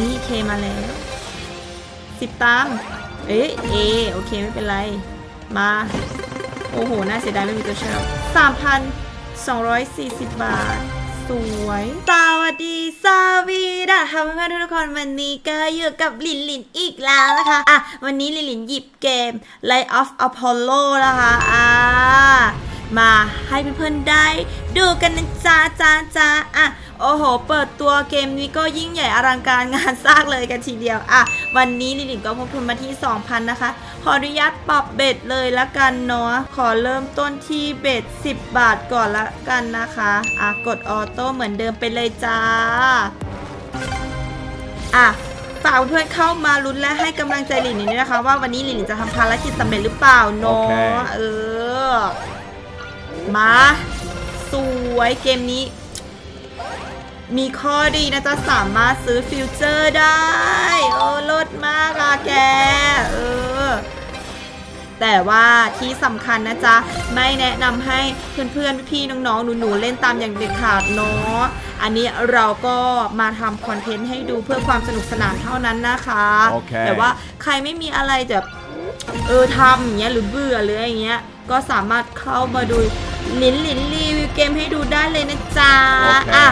นี่เคมาแล้วสิบตังเอ๊ะเอโอเคไม่เป็นไร มา โอ้โห น่าเสียดายไม่มีตัวเช่าสามพันสองร้อยสี่สิบบาท สวย สวัสดีสวีดัสค่ะเพื่อนๆทุกคนวันนี้ก็อยู่กับลินลินอีกแล้วนะคะ อะ วันนี้ลินลินหยิบเกม Light of Apollo นะคะ อ่า มาให้เพื่อนๆได้ดูกันนะจ้าจ้าจ้าอะโอ้โห เปิดตัวเกมนี้ก็ยิ่งใหญ่อลังการงานสร้างเลยกันทีเดียว อะ วันนี้ลิลินก็พกทุนมาที่ 2,000 นะคะ ขออนุญาตปรับเบ็ดเลยละกันเนาะ ขอเริ่มต้นที่เบ็ด 10 บาทก่อนละกันนะคะ อะ กดออโต้เหมือนเดิมไปเลยจ้า อะฝากเพื่อนๆเข้ามาลุ้นและให้กำลังใจหลินนี่ด้วยนะคะ ว่าวันนี้หลินจะทำภารกิจสำเร็จหรือเปล่าเนาโอเคะเออ มา สวยเกมนี้ มีข้อดีนะจ๊ะ สามารถซื้อฟิวเจอร์ได้ โอ้ลดมากอะแก เออ แต่ว่าที่สำคัญนะจ๊ะ ไม่แนะนำให้เพื่อนๆ พี่ๆน้องๆ หนูๆ เล่นตามอย่างเด็ดขาดเนาะอันนี้เราก็มาทำคอนเทนต์ให้ดูเพื่อความสนุกสนานเท่านั้นนะคะโอเคแต่ว่าใครไม่มีอะไรจะเออทำอย่างเงี้ยหรือเบื่อหรืออะไรอย่างเงี้ยก็สามารถเข้ามาดู ลินลินรีวิวเกมให้ดูได้เลยนะจ๊ะ โอเค อะ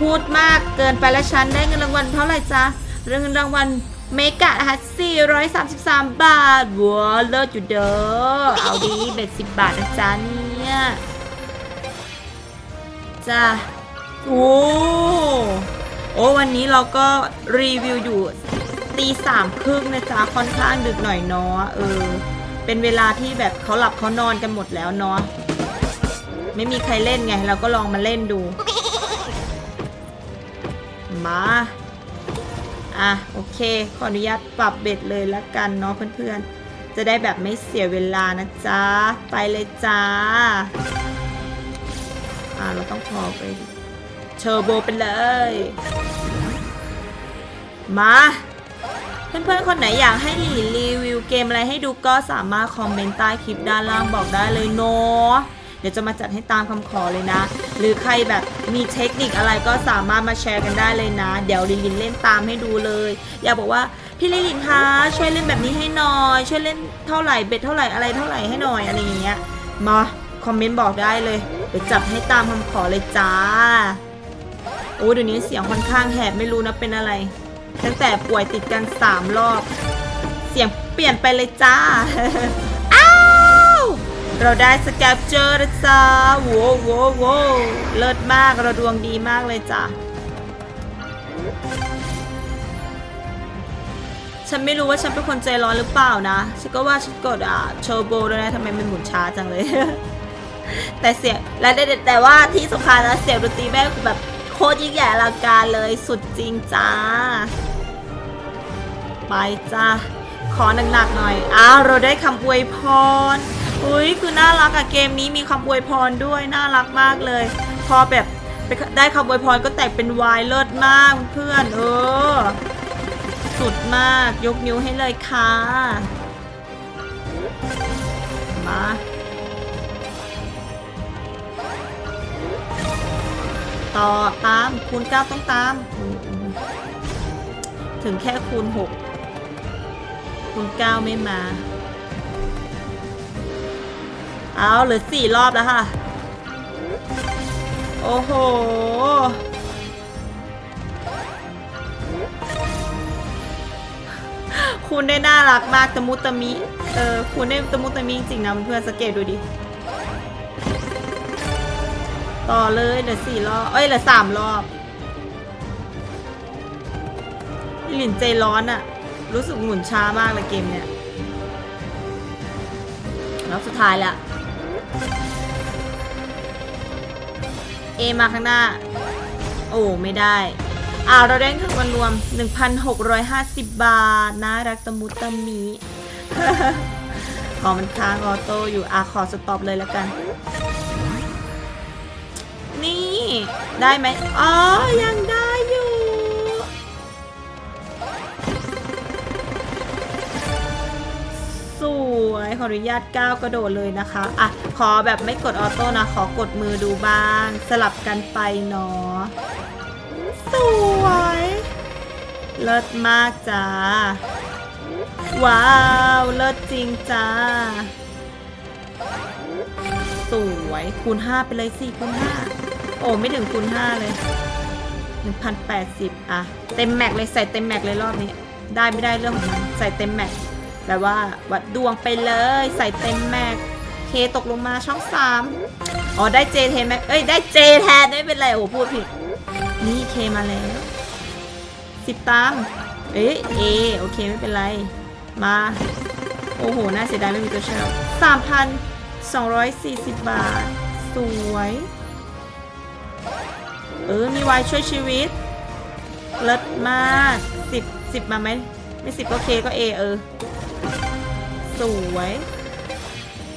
พูดมากเกินไปแล้วฉันได้เงินรางวัลเท่าไหร่จ๊ะเงินรางวัลเมกะนะคะ433 บาทว้าเลิศอยู่เด้อ เอาดีเบ็ดสิบบาทนะจ๊ะเนี่ยจ้าโอ้โอ้วันนี้เราก็รีวิวอยู่ตีสามครึ่งนะจ๊ะค่อนข้างดึกหน่อยเนาะเออ เป็นเวลาที่แบบเขาหลับเขานอนกันหมดแล้วเนาะ ไม่มีใครเล่นไง เราก็ลองมาเล่นดู มา อะ โอเค ขออนุญาตปรับเบ็ดเลยละกันเนาะเพื่อนๆ จะได้แบบไม่เสียเวลานะจ๊ะ ไปเลยจ้า อะ เราต้องพอไปเชอร์โบไปเลย มาเพื่อนๆ คนไหนอยากให้หลีรีวิวเกมอะไรให้ดูก็สามารถคอมเมนต์ใต้คลิปด้านล่างบอกได้เลยเนาะ เดี๋ยวจะมาจัดให้ตามคำขอเลยนะ หรือใครแบบมีเทคนิคอะไรก็สามารถมาแชร์กันได้เลยนะ เดี๋ยวลินลินเล่นตามให้ดูเลย อยากบอกว่าพี่ลินลินคะช่วยเล่นแบบนี้ให้หน่อย ช่วยเล่นเท่าไหร่เบ็ดเท่าไหร่อะไรเท่าไหร่ให้หน่อยอะไรอย่างเงี้ยมาคอมเมนต์บอกได้เลยเดี๋ยวจัดให้ตามคำขอเลยจ้าโอ้เดี๋ยวนี้เสียงค่อนข้างแหบไม่รู้นะเป็นอะไร ตั้งแต่ป่วยติดกันสามรอบ เสียงเปลี่ยนไปเลยจ้า เราได้สแกปเจอร์นะจ้าโว้วโว้วโว้วเลิศมากเราดวงดีมากเลยจ้าฉันไม่รู้ว่าฉันเป็นคนใจร้อนหรือเปล่านะ ฉันก็ว่าฉันกดอะโชว์โบด้วยนะทำไมมันหมุนช้าจังเลย แต่เสียงและแต่แต่ว่าที่สำคัญนะเสียงดนตรีแม่งแบบโคตรยิ่งใหญ่อลังการเลยสุดจริงจ้า ไปจ้าขอหนักๆหน่อย อ้าว เราได้คำอวยพร อุ้ยคือน่ารักอะเกมนี้มีคำอวยพรด้วยน่ารักมากเลย พอแบบไได้คำอวยพรก็แตกเป็นวายเลิศมากเพื่อนเออ สุดมากยกนิ้วให้เลยค่ะ มาต่อตามคูณ9ต้องตามอืมอืมถึงแค่คูณ6คูณ9ไม่มา เอาเหลือสี่รอบแล้วค่ะ โอ้โห คุณได้น่ารักมากตะมุตะมิ เออ คุณได้ตะมุตะมิจริงๆนะเพื่อนสังเกตดูดิ ต่อเลยเหลือสี่รอบ เอ้ยเหลือสามรอบหลินใจร้อนอะรู้สึกหมุนช้ามากเลยเกมเนี้ยรอบสุดท้ายแล้ว เอมาข้างหน้า โอ้ ไม่ได้ อ่าเราได้เงินรวม 1,650 บาทนะรักตะมุตะมีขอมันค้างออโต้อยู่ อะ ขอสต็อปเลยแล้วกัน นี่ ได้ไหมอ๋อ ยังไออนุญาตก้าวกระโดดเลยนะคะอะขอแบบไม่กดออโต้นะ ขอกดมือดูบ้าง สลับกันไปเนาะสวยเลิศมากจ้า ว้าว เลิศจริงจ้า สวยคูณ 5 ไปเลยสิคูณ 5 โอ้ ไม่ถึงคูณ 5 เลย 1,080 อะ เต็มแม็กเลยใส่เต็มแม็กเลยรอบนี้ ได้ไม่ได้เรื่องของมันใส่เต็มแม็ก แบบว่า วัดดวงไปเลย ใส่เต็มแม็กเคตกลงมาช่อง3อ๋อได้เจแทนแม็กเอ้ยได้เจแทนไม่เป็นไรโอ้พูดผิด นี่เคมาแล้วสิบตังเอ๊ะเอโอเคไม่เป็นไร มา โอ้โห น่าเสียดายไม่มีตัวเช่าสามพันสองร้อยสี่สิบบาท สวย เออ มีวายช่วยชีวิตเลิศมากสิบสิบมาไหม ไม่สิบก็เคก็เอเออ สวย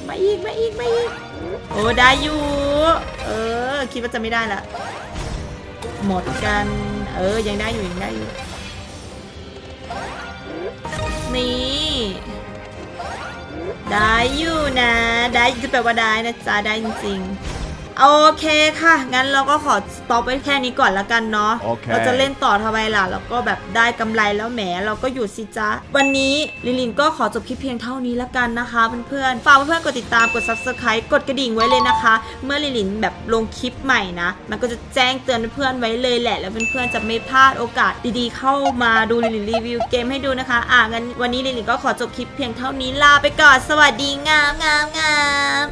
มาอีก มาอีก มาอีก โอ้ ได้อยู่ เออ คิดว่าจะไม่ได้ละ หมดกัน เออ ยังได้อยู่ ยังได้อยู่ นี่ ได้อยู่นะ ได้จะแปลว่าได้นะจ๊ะ ได้จริงๆ โอเคค่ะ งั้นเราก็ขอสต็อปไว้แค่นี้ก่อนละกันเนาะ โอเค เราจะเล่นต่อทำไมล่ะ แล้วก็แบบได้กำไรแล้วแหม เราก็อยู่สิจ๊ะวันนี้ลิลินก็ขอจบคลิปเพียงเท่านี้ละกันนะคะเพื่อนๆ ฝากเพื่อนๆกดติดตาม กด subscribe กดกระดิ่งไว้เลยนะคะ เมื่อลิลินแบบลงคลิปใหม่นะ มันก็จะแจ้งเตือนเพื่อนๆไว้เลยแหละ แล้วเพื่อนๆจะไม่พลาดโอกาสดีๆ เข้ามาดูลิลินรีวิวเกมให้ดูนะคะ อะงั้นวันนี้ลิลินก็ขอจบคลิปเพียงเท่านี้ลาไปก่อน สวัสดีงามงามงาม